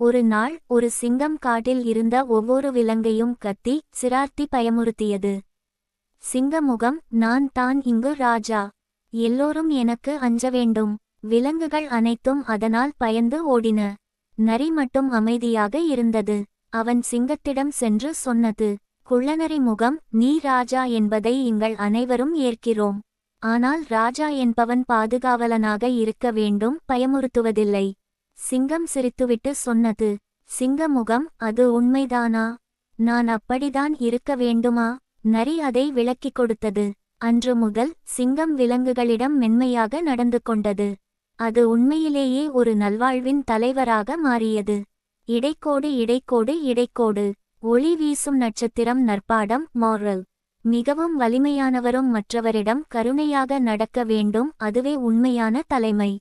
ஒரு நாள் ஒரு சிங்கம் காட்டில் இருந்த ஒவ்வொரு விலங்கையும் கத்தி சிரார்த்தி பயமுறுத்தியது. சிங்கமுகம் நான் தான் இங்கு ராஜா. எல்லோரும் எனக்கு அஞ்ச வேண்டும். விலங்குகள் அனைத்தும் அதனால் பயந்து ஓடின. நரி மட்டும் அமைதியாக இருந்தது. அவன் சிங்கத்திடம் சென்று சொன்னது குள்ளநரி முகம் நீ ராஜா என்பதை எங்கள் அனைவரும் ஏற்கிறோம். ஆனால் ராஜா என்பவன் பாதுகாவலனாக இருக்க வேண்டும் பயமுறுத்துவதில்லை. சிங்கம் சிரித்துவிட்டு சொன்னது. சிங்கமுகம் அது உண்மைதானா? நான் அப்படிதான் இருக்க வேண்டுமா? நரி அதை விளக்கிக் கொடுத்தது. அன்று முதல் சிங்கம் விலங்குகளிடம் மென்மையாக நடந்து கொண்டது. அது உண்மையிலேயே ஒரு நல்வாழ்வின் தலைவராக மாறியது. இடைக்கோடு இடைக்கோடு இடைக்கோடு. ஒளி வீசும் நட்சத்திரம் நற்பாடம் மாரல் மிகவும் வலிமையானவரும் மற்றவரிடம் கருணையாக நடக்க வேண்டும் அதுவே உண்மையான தலைமை.